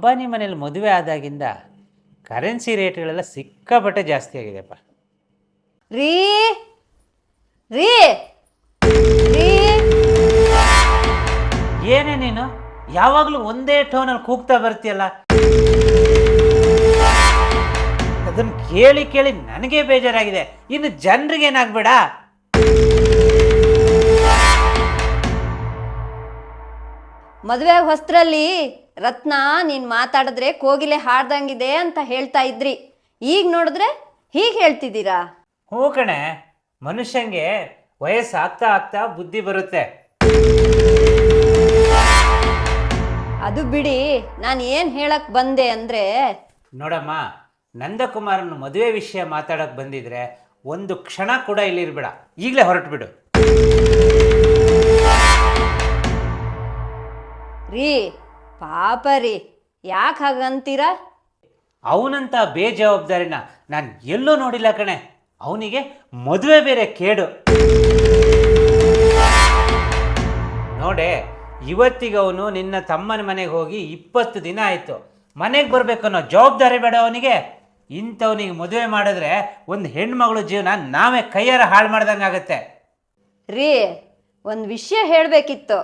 ಅಂಬಾನಿ ಮನೇಲಿ ಮದುವೆ ಆದಾಗಿಂದ ಕರೆನ್ಸಿ ರೇಟ್ಗಳೆಲ್ಲ ಸಿಕ್ಕಾಪಟ್ಟೆ ಜಾಸ್ತಿ ಆಗಿದೆಪ್ಪ. ರೀ ರೀ ರೀ. ಏನೇ ನೀನು ಯಾವಾಗಲೂ ಒಂದೇ ಟೋನಲ್ಲಿ ಕೂಗ್ತಾ ಬರ್ತೀಯಲ್ಲ? ಅದನ್ನು ಕೇಳಿ ಕೇಳಿ ನನಗೆ ಬೇಜಾರಾಗಿದೆ. ಇನ್ನು ಜನರಿಗೆ ಏನಾಗ್ಬೇಡ? ಮದುವೆ ಹೊಸ್ತ್ರಲ್ಲಿ ರತ್ನ ನೀನ್ ಮಾತಾಡಿದ್ರೆ ಕೋಗಿಲೆ ಹಾಡ್ದಂಗಿದೆ ಅಂತ ಹೇಳ್ತಾ ಇದ್ರಿ. ಈಗ ನೋಡಿದ್ರೆ ಹೀಗೆ ಹೇಳ್ತಿದ್ದೀರಾ? ಹ್ಞೂ ಕಣೆ ಮನುಷ್ಯಂಗೆ ವಯಸ್ಸಾಗ್ತಾ ಆಗ್ತಾ ಬುದ್ಧಿ ಬರುತ್ತೆ. ಅದು ಬಿಡಿ ನಾನು ಏನು ಹೇಳಕ್ ಬಂದೆ ಅಂದ್ರೆ ನೋಡಮ್ಮ ನಂದಕುಮಾರನ ಮದುವೆ ವಿಷಯ ಮಾತಾಡಕ್ಕೆ ಬಂದಿದ್ರೆ ಒಂದು ಕ್ಷಣ ಕೂಡ ಇಲ್ಲಿರ್ಬೇಡ. ಈಗಲೇ ಹೊರಟು ಬಿಡು ರೀ ಪಾಪ ರೀ ಯಾಕೆ ಹಾಗಂತೀರ? ಅವನಂತ ಬೇಜವಾಬ್ದಾರಿನ ನಾನು ಎಲ್ಲೂ ನೋಡಿಲ್ಲ ಕಣೆ. ಅವನಿಗೆ ಮದುವೆ ಬೇರೆ ಕೇಡು. ನೋಡೆ ಇವತ್ತಿಗೆ ಅವನು ನಿನ್ನ ತಮ್ಮನ ಮನೆಗೆ ಹೋಗಿ ಇಪ್ಪತ್ತು ದಿನ ಆಯಿತು. ಮನೆಗೆ ಬರಬೇಕನ್ನೋ ಜವಾಬ್ದಾರಿ ಬೇಡ ಅವನಿಗೆ. ಇಂಥವನಿಗೆ ಮದುವೆ ಮಾಡಿದ್ರೆ ಒಂದು ಹೆಣ್ಮಗಳು ಜೀವನ ನಾವೇ ಕೈಯಾರ ಹಾಳು ಮಾಡ್ದಂಗೆ ಆಗುತ್ತೆ ರೀ ಒಂದು ವಿಷಯ ಹೇಳಬೇಕಿತ್ತು.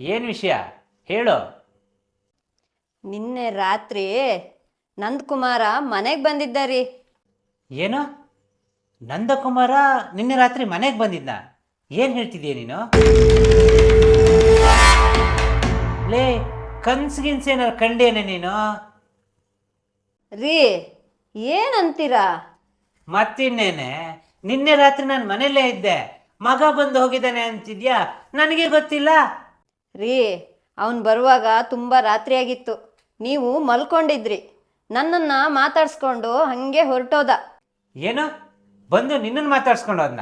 ಏನು ವಿಷಯ? ಹೇಳು. ನಿನ್ನೆ ರಾತ್ರಿ ನಂದಕುಮಾರ ಮನೆಗೆ ಬಂದಿದ್ದ ರೀ ಏನು? ನಂದಕುಮಾರ ನಿನ್ನೆ ರಾತ್ರಿ ಮನೆಗೆ ಬಂದಿದ್ದ ಏನು ಹೇಳ್ತಿದ್ದೀಯ ನೀನು? ಲೇ ಕನ್ಸ್ಗಿನ್ಸ್ ಏನಾರು ಕಂಡೇನೆ ನೀನು? ರೀ ಏನಂತೀರಾ? ಮತ್ತಿನ್ನೇನೆ ನಿನ್ನೆ ರಾತ್ರಿ ನಾನು ಮನೆಯಲ್ಲೇ ಇದ್ದೆ. ಮಗ ಬಂದು ಹೋಗಿದ್ದಾನೆ ಅಂತಿದ್ಯಾ? ನನಗೆ ಗೊತ್ತಿಲ್ಲ. ರೀ ಅವನು ಬರುವಾಗ ತುಂಬ ರಾತ್ರಿ ಆಗಿತ್ತು ನೀವು ಮಲ್ಕೊಂಡಿದ್ರಿ. ನನ್ನನ್ನ ಮಾತಾಡ್ಸ್ಕೊಂಡು ಹಂಗೆ ಹೊರಟೋದ. ಏನು? ಬಂದು ನಿನ್ನನ್ನು ಮಾತಾಡ್ಸ್ಕೊಂಡು ಹೋದ್ನ?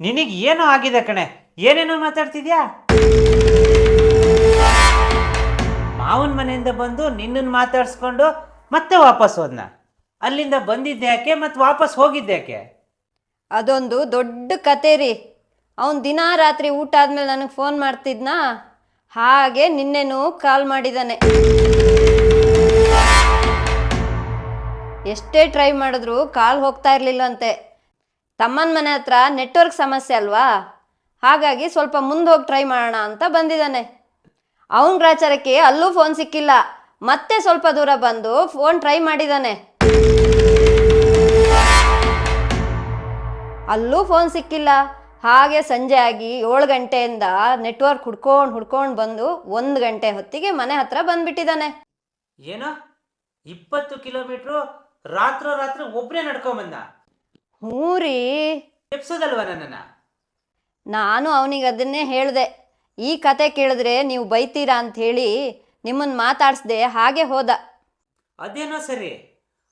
ನಿನಗೆ ಏನೋ ಆಗಿದೆ ಕಣೆ. ಏನೇನೋ ಮಾತಾಡ್ತಿದ್ಯಾ? ಮಾವನ ಮನೆಯಿಂದ ಬಂದು ನಿನ್ನನ್ನು ಮಾತಾಡ್ಸ್ಕೊಂಡು ಮತ್ತೆ ವಾಪಸ್ ಹೋದ್ನ? ಅಲ್ಲಿಂದ ಬಂದಿದ್ದೆ ಯಾಕೆ ಮತ್ತೆ ವಾಪಸ್ ಹೋಗಿದ್ದೆ ಯಾಕೆ? ಅದೊಂದು ದೊಡ್ಡ ಕತೆ ರೀ. ಅವನು ದಿನ ರಾತ್ರಿ ಊಟ ಆದ್ಮೇಲೆ ನನಗೆ ಫೋನ್ ಮಾಡ್ತಿದ್ನಾ? ಹಾಗೆ ನಿನ್ನೆನೂ ಕಾಲ್ ಮಾಡಿದ್ದಾನೆ ಎಷ್ಟೇ ಟ್ರೈ ಮಾಡಿದ್ರು ಕಾಲ್ ಹೋಗ್ತಾ ಇರಲಿಲ್ಲಂತೆ. ತಮ್ಮನ ಮನೆ ಹತ್ರ ನೆಟ್ವರ್ಕ್ ಸಮಸ್ಯೆ ಅಲ್ವಾ? ಹಾಗಾಗಿ ಸ್ವಲ್ಪ ಮುಂದೆ ಹೋಗಿ ಟ್ರೈ ಮಾಡೋಣ ಅಂತ ಬಂದಿದ್ದಾನೆ ಅವನ ಗ್ರಾಚಾರಕ್ಕೆ ಅಲ್ಲೂ ಫೋನ್ ಸಿಕ್ಕಿಲ್ಲ. ಮತ್ತೆ ಸ್ವಲ್ಪ ದೂರ ಬಂದು ಫೋನ್ ಟ್ರೈ ಮಾಡಿದ್ದಾನೆ ಅಲ್ಲೂ ಫೋನ್ ಸಿಕ್ಕಿಲ್ಲ. ಹಾಗೆ ಸಂಜೆ ಆಗಿ ಏಳು ಗಂಟೆಯಿಂದ ನೆಟ್ವರ್ಕ್ ಹುಡ್ಕೊಂಡು ಹುಡ್ಕೊಂಡು ಬಂದು ಒಂದು ಗಂಟೆ ಹೊತ್ತಿಗೆ ಮನೆ ಹತ್ರ ಬಂದ್ಬಿಟ್ಟಿದ್ದಾನೆ. ಏನೋ? ಇಪ್ಪತ್ತು ಕಿಲೋಮೀಟ್ರು ರಾತ್ರೋ ರಾತ್ರಿ ಒಬ್ಬನೇ ನಡ್ಕೊಂಬಂದ ಹ್ಞೂ ರೀ ಎಪ್ಸೋದಲ್ವ ನನ್ನನ್ನು? ನಾನು ಅವನಿಗೆ ಅದನ್ನೇ ಹೇಳಿದೆ ಈ ಕತೆ ಕೇಳಿದ್ರೆ ನೀವು ಬೈತೀರಾ ಅಂತ ಹೇಳಿ ನಿಮ್ಮನ್ನು ಮಾತಾಡಿಸ್ದೆ ಹಾಗೆ ಹೋದ. ಅದೇನೋ ಸರಿ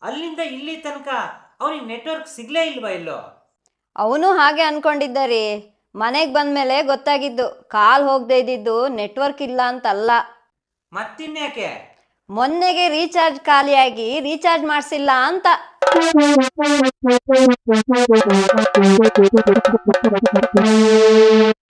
ಅಲ್ಲಿಂದ ಇಲ್ಲಿ ತನಕ ಅವನಿಗೆ ನೆಟ್ವರ್ಕ್ ಸಿಗ್ಲೇ ಇಲ್ವಾ ಇಲ್ಲೋ ಅವನು ಹಾಗೆ ಅನ್ಕೊಂಡಿದ್ದ ರೀ. ಮನೆಗೆ ಬಂದ್ಮೇಲೆ ಗೊತ್ತಾಗಿದ್ದು ಕಾಲ್ ಹೋಗದೆ ಇದ್ದಿದ್ದು ನೆಟ್ವರ್ಕ್ ಇಲ್ಲ ಅಂತಲ್ಲ. ಮತ್ತಿನ್ಯಾಕೆ? ಮೊನ್ನೆಗೆ ರೀಚಾರ್ಜ್ ಖಾಲಿಯಾಗಿ ರೀಚಾರ್ಜ್ ಮಾಡಿಸಿಲ್ಲ ಅಂತ.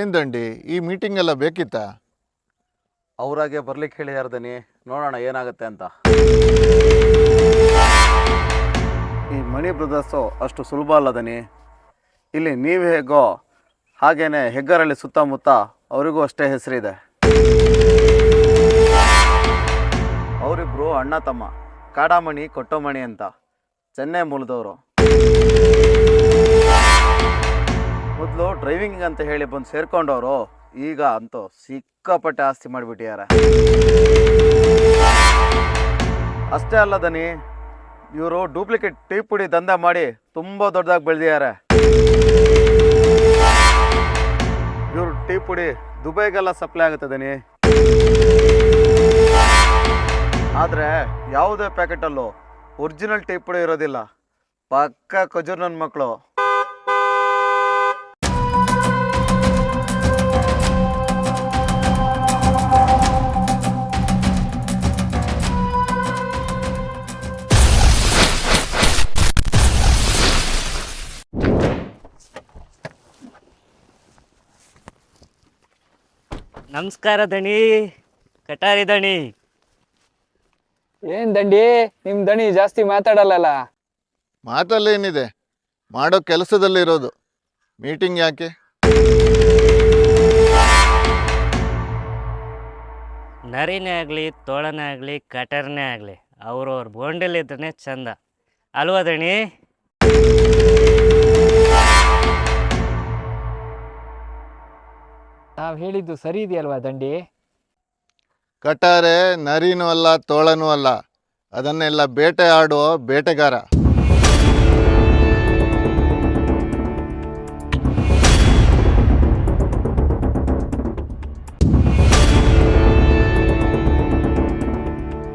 ಏನು ಈ ಮೀಟಿಂಗ್ ಎಲ್ಲ ಬೇಕಿತ್ತಾ? ಅವರಾಗೆ ಬರ್ಲಿಕ್ಕೆ ಹೇಳಿ ಯಾರ್ದನಿ? ನೋಡೋಣ ಏನಾಗುತ್ತೆ ಅಂತ. ಈ ಮಣಿ ಬ್ರದರ್ಸು ಅಷ್ಟು ಸುಲಭ ಅಲ್ಲ ದನಿ ಇಲ್ಲಿ ನೀವು ಹೇಗೋ, ಹಾಗೇನೆ ಹೆಗ್ಗರಳ್ಳಿ ಸುತ್ತಮುತ್ತ ಅವರಿಗೂ ಅಷ್ಟೇ ಹೆಸರಿದೆ. ಅವರಿಬ್ರು ಅಣ್ಣ ತಮ್ಮ, ಕಾಡಾಮಣಿ, ಕೊಟ್ಟೋಮಣಿ ಅಂತ, ಚೆನ್ನೈ ಮೂಲದವರು. ಡ್ರೈವಿಂಗ್ ಅಂತ ಹೇಳಿ ಬಂದು ಸೇರ್ಕೊಂಡವರು, ಈಗ ಅಂತೂ ಸಿಕ್ಕಾಪಟ್ಟೆ ಆಸ್ತಿ ಮಾಡಿಬಿಟ್ಟಿದ್ದಾರೆ. ಅಷ್ಟೇ ಅಲ್ಲದನಿ ಇವರು ಡೂಪ್ಲಿಕೇಟ್ ಟೀ ಪುಡಿ ದಂಧೆ ಮಾಡಿ ತುಂಬ ದೊಡ್ಡದಾಗಿ ಬೆಳೆದಿದ್ದಾರೆ. ಇವರು ಟೀ ಪುಡಿ ದುಬೈಗೆಲ್ಲ ಸಪ್ಲೈ ಆಗುತ್ತೆ ದನಿ. ಆದರೆ ಯಾವುದೇ ಪ್ಯಾಕೆಟಲ್ಲೂ ಒರಿಜಿನಲ್ ಟೀ ಪುಡಿ ಇರೋದಿಲ್ಲ. ಪಕ್ಕ ಖಜೂರ್ ನನ್ನ ಮಕ್ಕಳು ನಮಸ್ಕಾರ ದಣಿ ಕಟಾರಿ ದಣಿ. ಏನ್ ದಂಡಿ ನಿಮ್ ದಣಿ ಜಾಸ್ತಿ ಮಾತಾಡಲ್ಲಲ್ಲ? ಮಾತಲ್ಲೇನಿದೆ ಮಾಡೋ ಕೆಲಸದಲ್ಲಿ ಇರೋದು. ಮೀಟಿಂಗ್ ಯಾಕೆ? ನರಿನೇ ಆಗಲಿ ತೋಳನೇ ಆಗಲಿ ಕಟರ್ನೇ ಆಗಲಿ ಅವ್ರವ್ರ ಬೋಂಡಲ್ಲಿದ್ರೆ ಚಂದ. ಅಲ್ವಾ ದಣಿ? ನಾವ್ ಹೇಳಿದ್ದು ಸರಿ ಇದೆಯಲ್ವಾ ದಂಡಿ? ಕಟಾರೆ ನರಿನೂ ಅಲ್ಲ ತೋಳನೂ ಅಲ್ಲ. ಅದನ್ನೆಲ್ಲ ಬೇಟೆ ಆಡುವ ಬೇಟೆಗಾರ.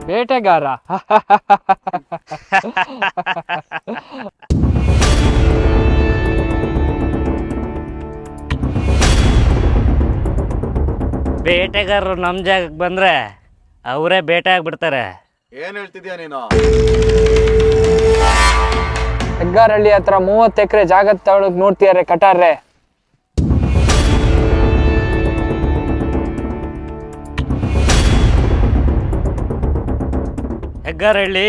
ಬೇಟೆಗಾರ. ಬೇಟೆಗಾರರು ನಮ್ಮ ಜಾಗಕ್ಕೆ ಬಂದರೆ ಅವರೇ ಬೇಟೆ ಆಗ್ಬಿಡ್ತಾರೆ. ಏನು ಹೇಳ್ತಿದ್ಯಾ ನೀನು? ಹೆಗ್ಗಾರಳ್ಳಿ ಹತ್ರ ಮೂವತ್ತು ಎಕರೆ ಜಾಗ ತಗೊಳಕ್ ನೋಡ್ತಿದಾರೆ ಕಟಾರ್ರೆ. ಹೆಗ್ಗಾರಳ್ಳಿ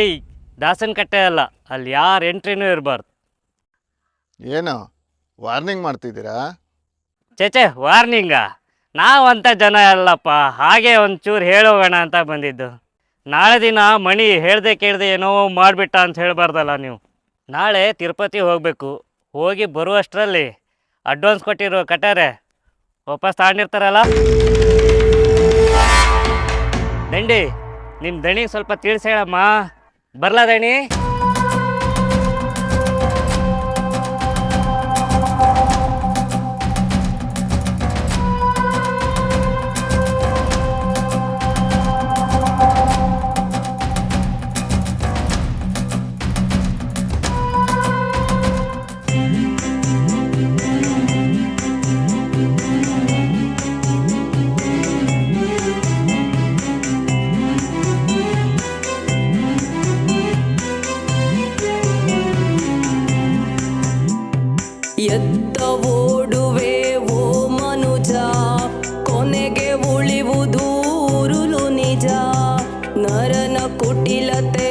ದಾಸನ್ ಕಟ್ಟೆ ಅಲ್ಲ ಅಲ್ಲಿ ಯಾರ ಎಂಟ್ರಿನೂ ಇರಬಾರ್ದು. ಏನು? ವಾರ್ನಿಂಗ್ ಮಾಡ್ತಿದ್ದೀರಾ? ಚೇಚೆ ವಾರ್ನಿಂಗ ನಾವಂಥ ಜನ ಅಲ್ಲಪ್ಪ, ಹಾಗೆ ಒಂಚೂರು ಹೇಳೋಗೋಣ ಅಂತ ಬಂದಿದ್ದು. ನಾಳೆ ದಿನ ಮಣಿ ಹೇಳ್ದೆ ಕೇಳ್ದೆ ಏನೋ ಮಾಡಿಬಿಟ್ಟ ಅಂತ ಹೇಳಬಾರ್ದಲ್ಲ ನೀವು. ನಾಳೆ ತಿರುಪತಿ ಹೋಗಬೇಕು. ಹೋಗಿ ಬರುವಷ್ಟರಲ್ಲಿ ಅಡ್ವಾನ್ಸ್ ಕೊಟ್ಟಿರೋ ಕಟ್ಟಾರೆ ವಾಪಸ್ ತಗೊಂಡಿರ್ತಾರಲ್ಲ? ದಂಡಿ ನಿಮ್ಮ ದಣಿಗೆ ಸ್ವಲ್ಪ ತಿಳಿಸಿ ಹೇಳಮ್ಮ ಬರ್ಲಾ ದಣಿ? olvídate